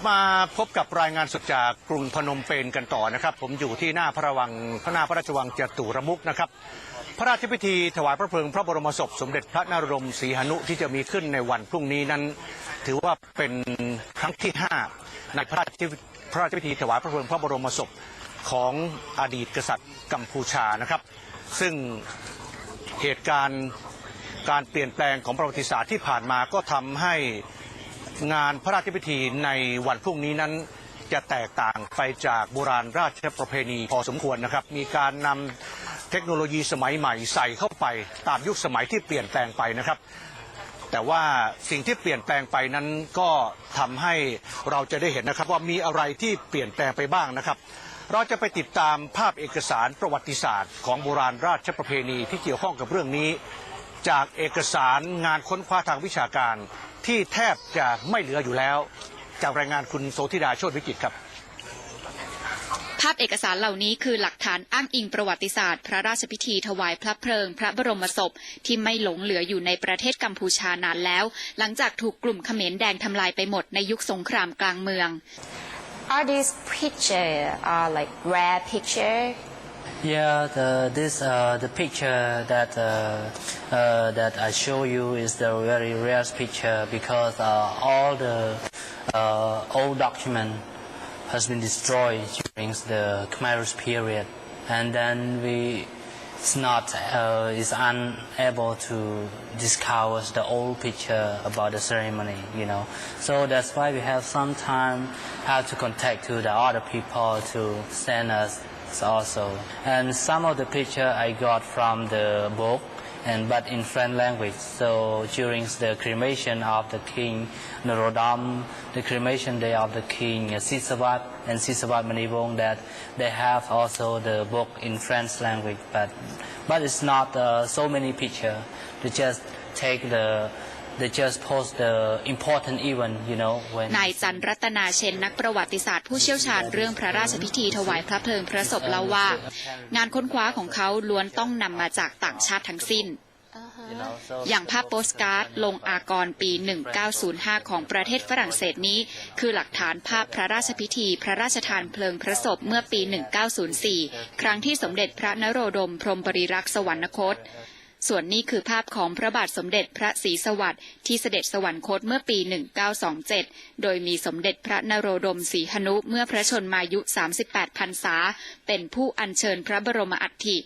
บมาพบกับรายงานสดจากกรุงพนมเปญกันต่อนะครับ ผมอยู่ที่หน้าพระวังพระนาพระราชวังจตุรมุกนะครับ พระราชพิธีถวายพระเพลิงพระบรมศพ สมเด็จพระนรมศรีหนุที่จะมีขึ้นในวันพรุ่งนี้นั้น ถือว่าเป็นครั้งที่ 5 ในพระราชพิพระราชพิธีถวายพระเพลิงพระบรมศพของอดีตกษัตริย์กัมพูชานะครับ ซึ่งเหตุการณ์การเปลี่ยนแปลงของประวัติศาสตร์ที่ผ่านมาก็ทำให้ งานพระราชพิธีในวันพรุ่งนี้นั้นจะแตกต่างไปจากโบราณราชประเพณีพอสมควรนะครับ มีการนำเทคโนโลยีสมัยใหม่ใส่เข้าไปตามยุคสมัยที่เปลี่ยนแปลงไปนะครับ แต่ว่าสิ่งที่เปลี่ยนแปลงไปนั้นก็ทำให้เราจะได้เห็นนะครับว่ามีอะไรที่เปลี่ยนแปลงไปบ้างนะครับ เราจะไปติดตามภาพเอกสารประวัติศาสตร์ ของโบราณราชประเพณีที่เกี่ยวข้องกับเรื่องนี้ จากเอกสารงานค้นคว้าทางวิชาการ ที่แทบจะไม่เหลืออยู่แล้ว จากรายงานคุณโสธิดาโชติวิจิตรครับ ภาพเอกสารเหล่านี้คือหลักฐานอ้างอิงประวัติศาสตร์ พระราชพิธีถวายพระเพลิง พระบรมศพ ที่ไม่หลงเหลืออยู่ในประเทศกัมพูชานานแล้ว หลังจากถูกกลุ่มเขมรแดงทำลายไปหมดในยุคสงครามกลางเมือง Are these picture are like rare picture? Yeah, the, this uh, the picture that uh, uh, that I show you is the very rare picture because uh, all the uh, old document has been destroyed during the Khmer's period, and then we it's not uh, is unable to discover the old picture about the ceremony, you know. So that's why we have some time have to contact to the other people to send us also. And some of the picture I got from the book, and but in French language. So during the cremation of the King Norodom, the cremation day of the King Sisawat and Sisawat Manivong, that they have also the book in French language, but but it's not uh, so many picture. They just take the they just post the important event, you know, when นายจันรัตนาเชนนักประวัติศาสตร์ผู้เชี่ยวชาญเรื่องพระราชพิธีถวายพระเพลิงพระศพเล่าว่า งานค้นคว้าของเขาล้วนต้องนำมาจากต่างชาติทั้งสิ้น อย่างภาพโปสการ์ดลงอากรปี 1905 ของประเทศฝรั่งเศสนี้ คือหลักฐานภาพพระราชพิธี พระราชทานเพลิงพระศพเมื่อปี 1904 ครั้งที่สมเด็จพระนโรดมพรมบริรักษ์สวรรคต ส่วนนี้คือภาพของพระบาทสมเด็จพระศรีสวัสดิ์ที่เสด็จสวรรคตเมื่อปี 1927 โดยมีสมเด็จพระนโรดมศรีหนุเมื่อพระชนมายุ 38 พรรษา เป็นผู้อัญเชิญพระบรมอัฐิ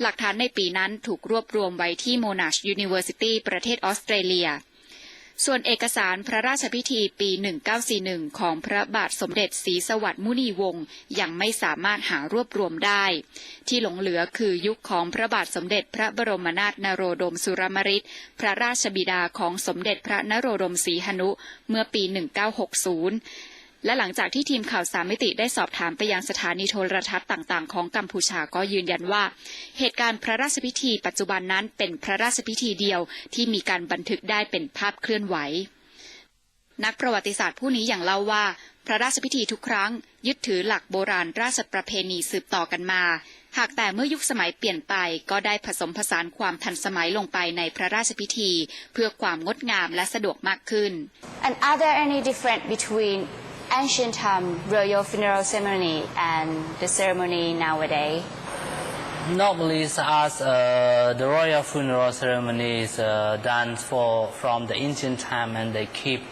หลักฐานในปีนั้นถูกรวบรวมไว้ที่โมนาชยูนิเวอร์ซิตี้ประเทศออสเตรเลีย ส่วนเอกสารพระราชพิธีปี 1941 ของพระบาทสมเด็จศรีสวัสดิ์มุนีวงศ์ยังไม่สามารถหารวบรวมได้ ที่หลงเหลือคือยุคของพระบาทสมเด็จพระบรมนาถนโรดมสุรมริตพระราชบิดาของสมเด็จพระนโรดมศรีหนุเมื่อปี 1960 และหลังจากที่ทีมข่าวสามมิติได้สอบถามไปยังสถานีโทรทัศน์ต่างๆ ของกัมพูชาก็ยืนยันว่า เหตุการณ์พระราชพิธีปัจจุบันนั้นเป็นพระราชพิธีเดียวที่มีการบันทึกได้เป็นภาพเคลื่อนไหว นักประวัติศาสตร์ผู้นี้อย่างเล่าว่า พระราชพิธีทุกครั้ง ยึดถือหลักโบราณราชประเพณีสืบต่อกันมา หากแต่เมื่อยุคสมัยเปลี่ยนไปก็ได้ผสมผสานความทันสมัยลงไปในพระราชพิธี เพื่อความงดงามและสะดวกมากขึ้น And are there any difference between ancient time royal funeral ceremony and the ceremony nowadays? Normally, as uh, the royal funeral ceremony is uh, done for from the ancient time, and they keep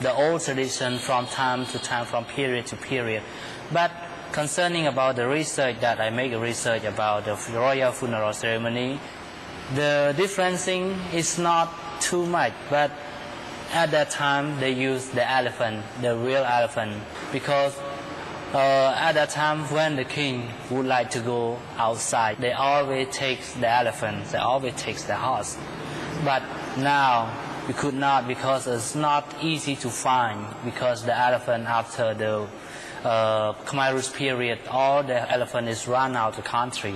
the old tradition from time to time, from period to period. But concerning about the research that I make research about the royal funeral ceremony, the difference is not too much, but at that time they used the elephant, the real elephant, because uh, at that time when the king would like to go outside, they always take the elephant, they always take the horse. But now we could not because it's not easy to find because the elephant after the uh, Khmer Rouge period, all the elephant is run out of the country.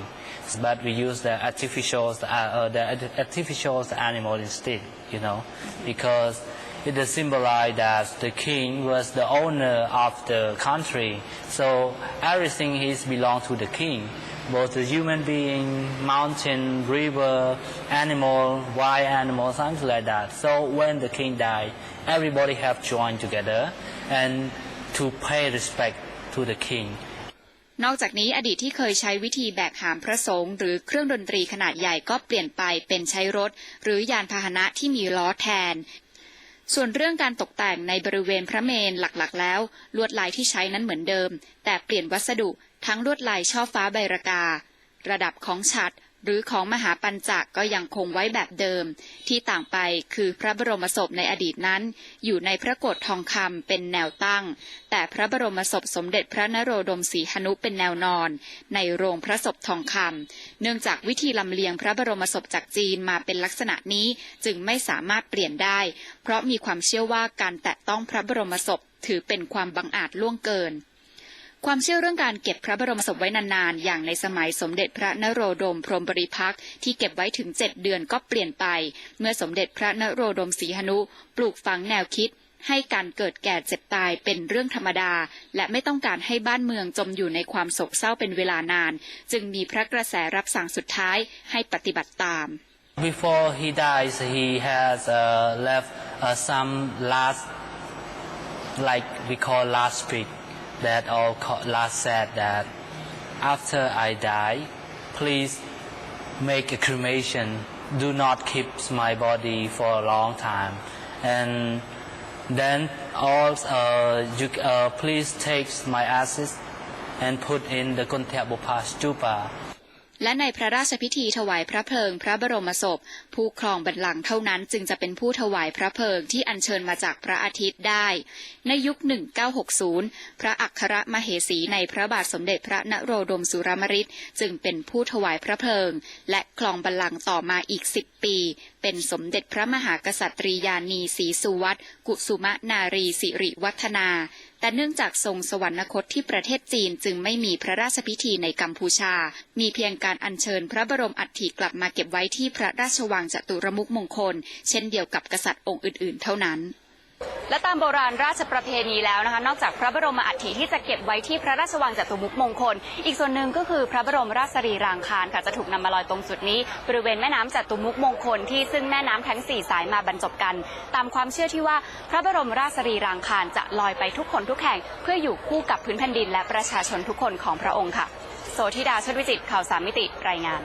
But we use the artificial, uh, uh, the artificial animal instead, you know, because it is symbolize that the king was the owner of the country. So everything is belong to the king. Both the human being, mountain, river, animal, wild animal, something like that. So when the king died, everybody have joined together and to pay respect to the king. นอกจากนี้อดีตที่เคยใช้วิธีแบกหามพระสงฆ์หรือเครื่องดนตรีขนาดใหญ่ก็เปลี่ยนไปเป็นใช้รถ หรือยานพาหนะที่มีล้อแทน ส่วนเรื่องการตกแต่งในบริเวณพระเมนหลักๆ แล้ว ลวดลายที่ใช้นั้นเหมือนเดิม แต่เปลี่ยนวัสดุทั้งลวดลายช่อฟ้าใบรากา ระดับของฉัตร หรือของมหาปัญจกก็ยังคงไว้แบบเดิม ที่ต่างไปคือพระบรมศพในอดีตนั้น อยู่ในพระโกฏทองคำเป็นแนวตั้ง แต่พระบรมศพสมเด็จพระนโรดมศรีหนุเป็นแนวนอน ในโรงพระศพทองคำเนื่องจากวิธีลำเลียงพระบรมศพจากจีนมาเป็นลักษณะนี้จึงไม่สามารถเปลี่ยนได้ เพราะมีความเชื่อว่าการแตะต้องพระบรมศพถือเป็นความบังอาจล่วงเกิน ความเชื่อเรื่องการเก็บพระบรมศพไว้นานๆ อย่างในสมัยสมเด็จพระนโรดมพรมบริพักษ์ที่เก็บไว้ถึง7เดือนก็เปลี่ยนไป เมื่อสมเด็จพระนโรดมศรีหนุ ปลูกฝังแนวคิดให้การเกิดแก่เจ็บตายเป็นเรื่องธรรมดา และไม่ต้องการให้บ้านเมืองจมอยู่ในความโศกเศร้าเป็นเวลานาน จึงมีพระกระแสรับสั่งสุดท้ายให้ปฏิบัติตาม Before he dies, he has uh, left uh, some last, like we call last speech, that all last said that after I die, please make a cremation. Do not keep my body for a long time, and then all uh, you uh, please take my ashes and put in the Kuntiabupa stupa. และในพระราชพิธีถวายพระเพลิงพระบรมศพ ผู้ครองบัลลังก์เท่านั้นจึงจะเป็นผู้ถวายพระเพลิงที่อัญเชิญมาจากพระอาทิตย์ได้ ในยุค 1960 พระอัครมเหสีในพระบาทสมเด็จพระนโรดมสุรมริตจึงเป็นผู้ถวายพระเพลิง และครองบัลลังก์ต่อมาอีก 10 ปี เป็นสมเด็จพระมหากษัตริยานีศรีสุวัตกุสุมนารีสิริวัฒนา แต่เนื่องจากทรงสวรรคตที่ประเทศจีนจึงไม่มีพระราชพิธีในกัมพูชา มีเพียงการอัญเชิญพระบรมอัฐิกลับมาเก็บไว้ที่พระราชวังจตุรมุกมงคล เช่นเดียวกับกษัตริย์องค์อื่นๆ เท่านั้น และตามโบราณราชประเพณีแล้วนะคะ นอกจากพระบรมอัฐิที่จะเก็บไว้ที่พระราชวังจตุมุกมงคล อีกส่วนหนึ่งก็คือพระบรมราชสรีรางคารค่ะจะถูกนำมาลอยตรงจุดนี้ บริเวณแม่น้ำจตุมุกมงคลที่ซึ่งแม่น้ำทั้งสี่สายมาบรรจบกัน ตามความเชื่อที่ว่าพระบรมราชสรีรางคารจะลอยไปทุกคนทุกแห่ง เพื่ออยู่คู่กับพื้นแผ่นดิน และประชาชนทุกคนของพระองค์ค่ะ โสธิดาชดวิจิตข่าวสามมิติรายงาน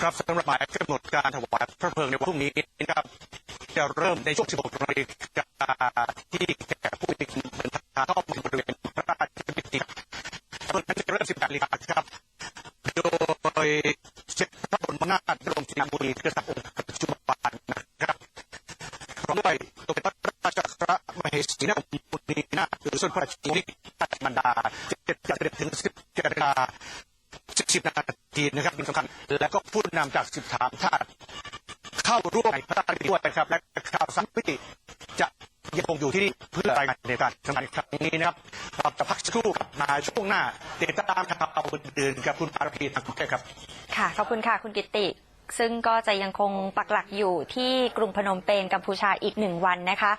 ครับสำหรับหมายกำหนดการถวายพระเพลิงในวันพรุ่งนี้นะครับ จะเริ่มในช่วง 16นาฬิกาที่แขกผู้มีเดินทางเข้ามาบริเวณพระราชพิธีเพลิงนั้นจะเริ่ม 18นาฬิกาครับ โดยเสด็จพระบรมนาถบรมศรีบุรีกษัตริย์องค์ปัจจุบันนะครับพร้อมด้วยสมเด็จพระราชคระมเหสีนมุนีนาหรือส้นพระราชินิราชบรรดาจะจัดเสด็จถึง17นาฬิกา10นาทีนะครับเป็นสำคัญ และก็ผู้นำจาก 13ชาติ ร่วมในพระราชพิธีด้วยนะครับ และข่าวสัมมิติจะยังคงอยู่ที่นี่เพื่อรายงานในการสำคัญครั้งนี้นะครับเราจะพักสักครู่กับมาช่วงหน้าติดตามข่าวอื่นๆกับคุณปารพีทางกรุงเทพครับ ค่ะ ขอบคุณค่ะคุณกิติ ซึ่งก็จะยังคงปักหลักอยู่ที่กรุงพนมเปญกัมพูชาอีกหนึ่งวันนะคะ